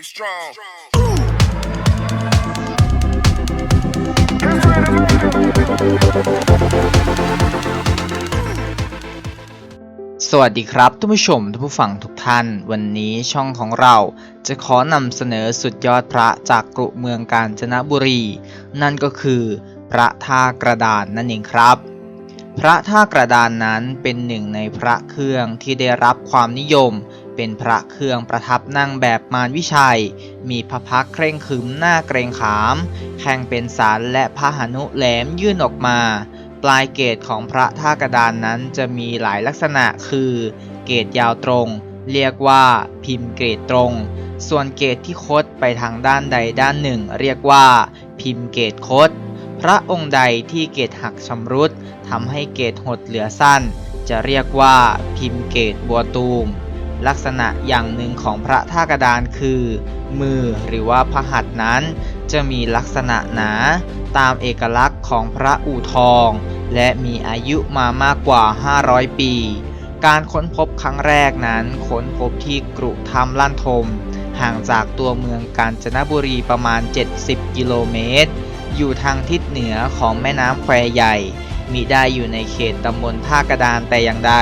Be strong. สวัสดีครับท่านผู้ชมท่านผู้ฟังทุกท่าน วันนี้ช่องของเราจะขอนำเสนอสุดยอดพระจากกรุเมืองกาญจนบุรี นั่นก็คือพระท่ากระดานนั่นเองครับ พระท่ากระดานนั้นเป็นหนึ่งในพระเครื่องที่ได้รับความนิยม เป็นพระเครื่องประทับนั่งแบบมารวิชัย มีพระพักเคร่งขึมหน้าเกรงขาม แข่งเป็นสารและพหนุแหลมยื่นออกมา ปลายเกตของพระท่ากระดานนั้นจะมีหลายลักษณะคือ เกตยาวตรง เรียกว่าพิมพ์เกตตรง ส่วนเกตที่คดไปทางด้านใดด้านหนึ่ง เรียกว่า พิมพ์เกตคด พระองค์ใดที่เกตหักชำรุดทำให้เกตหดเหลือสั้นจะเรียกว่าพิมพ์เกตบัวตูม ลักษณะอย่างหนึ่งของพระท่ากระดานคือ มือหรือว่าพระหัตถ์นั้น จะมีลักษณะหนาตามเอกลักษณ์ของพระอู่ทอง และมีอายุมามากกว่า 500 ปี การค้นพบครั้งแรกนั้นค้นพบที่กรุธรรมลั่นทม ห่างจากตัวเมืองกาญจนบุรีประมาณ 70 กิโลเมตร อยู่ทางทิศเหนือของแม่น้ำแควใหญ่มิได้อยู่ในเขตตำบลท่ากระดานแต่อย่างใด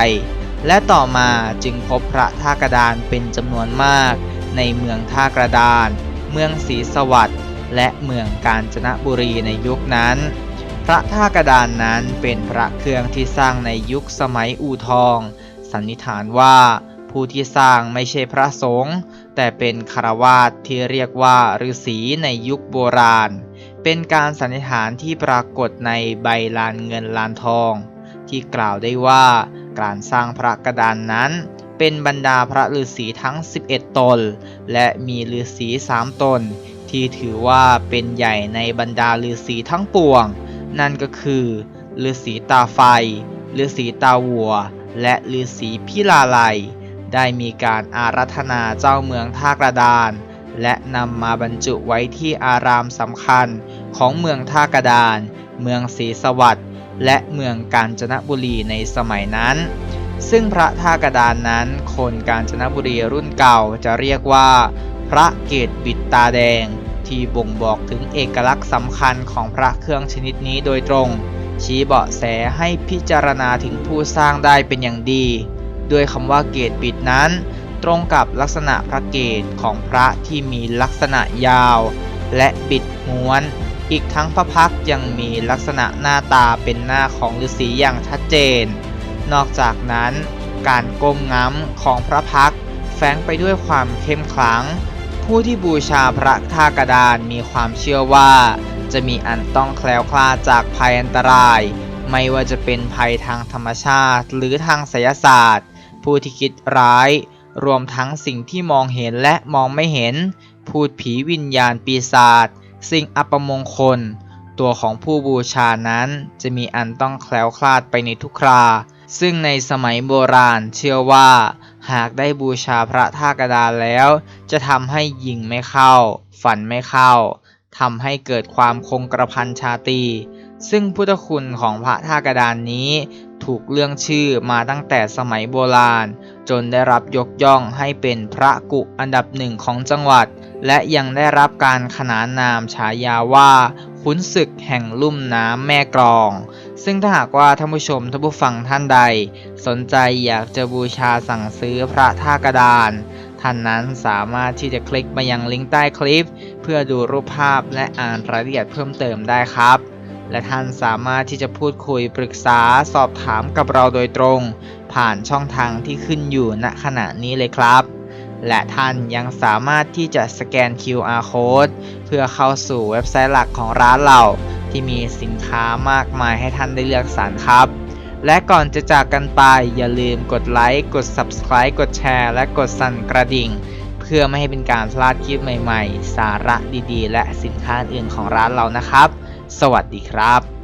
และต่อมาจึงพบพระท่ากระดานเป็นจำนวนมากในเมืองท่ากระดาน เมืองศรีสวัสดิ์และเมืองกาญจนบุรีในยุคนั้น พระท่ากระดานนั้นเป็นพระเครื่องที่สร้างในยุคสมัยอู่ทอง สันนิษฐานว่าผู้ที่สร้างไม่ใช่พระสงฆ์แต่เป็นคารวาสที่เรียกว่าฤาษีในยุคโบราณ เป็นการสันนิษฐานที่ปรากฏในใบลานเงินลานทอง ที่กล่าวได้ว่า การสร้างพระกระดานนั้น เป็นบรรดาพระฤาษีทั้ง 11 ตน และมีฤาษีสามตน ที่ถือว่าเป็นใหญ่ในบรรดาฤาษีทั้งปวง นั่นก็คือฤาษีตาไฟฤาษีตาวัว และฤาษีพิลาไลยได้มีการอารัธนาเจ้าเมืองท่ากระดาน และนำมาบรรจุไว้ที่อารามสำคัญของเมืองท่ากระดาน เมืองศรีสวัสดิ์ และเมืองกาญจนบุรีในสมัยนั้น ซึ่งพระท่ากระดานนั้นคนกาญจนบุรีรุ่นเก่าจะเรียกว่า พระเกตบิดตาแดง ที่บ่งบอกถึงเอกลักษณ์สำคัญของพระเครื่องชนิดนี้โดยตรง ชี้เบาะแสให้พิจารณาถึงผู้สร้างได้เป็นอย่างดี ด้วยคำว่าเกตบิดนั้นตรงกับลักษณะพระเกตของพระที่มีลักษณะยาว และบิดม้วน อีกทั้งพระพักยังมีลักษณะหน้าตาเป็นหน้าของฤาษีอย่างชัดเจน นอกจากนั้น การก้มง้ำของพระพักแฝงไปด้วยความเข้มขลัง ผู้ที่บูชาพระท่ากระดานมีความเชื่อว่า จะมีอันต้องแคล้วคลาดจากภัยอันตราย ไม่ว่าจะเป็นภัยทางธรรมชาติหรือทางไสยศาสตร์ ผู้ที่คิดร้าย รวมทั้งสิ่งที่มองเห็นและมองไม่เห็น พูดผีวิญญาณปีศาจ สิ่งอัปมงคล ตัวของผู้บูชานั้นจะมีอันต้องแคล้วคลาดไปในทุกครา ซึ่งในสมัยโบราณเชื่อว่า หากได้บูชาพระท่ากระดานแล้ว จะทำให้ยิงไม่เข้า ฝันไม่เข้าทำให้เกิดความคงกระพันชาตี ซึ่งพุทธคุณของพระท่ากระดานนี้ถูกเรื่องชื่อมาตั้งแต่สมัยโบราณ จนได้รับยกย่องให้เป็นพระกุอันดับหนึ่งของจังหวัด และยังได้รับการขนานนามฉายาว่าขุนศึกแห่งลุ่มน้ำแม่กลอง ซึ่งถ้าหากว่าท่านผู้ชมท่านผู้ฟังท่านใด สนใจอยากจะบูชาสั่งซื้อพระท่ากระดาน ท่านนั้นสามารถที่จะคลิกมายังลิงก์ใต้คลิป เพื่อดูรูปภาพและอ่านรายละเอียดเพิ่มเติมได้ครับ และท่านสามารถที่จะพูดคุยปรึกษาสอบถามกับเราโดยตรง ผ่านช่องทางที่ขึ้นอยู่ณขณะนี้เลยครับ และท่านยังสามารถที่จะสแกน QR code เพื่อเข้าสู่เว็บไซต์หลักของร้านเรา ที่มีสินค้ามากมายให้ท่านได้เลือกสรรครับ และก่อนจะจากกันไปอย่าลืมกดไลค์ กด Subscribe กดแชร์ และกดสั่นกระดิ่ง เพื่อไม่ให้เป็นการพลาดคลิปใหม่ ๆ สาระดีๆ และสินค้าอื่นของร้านเรานะครับ สวัสดีครับ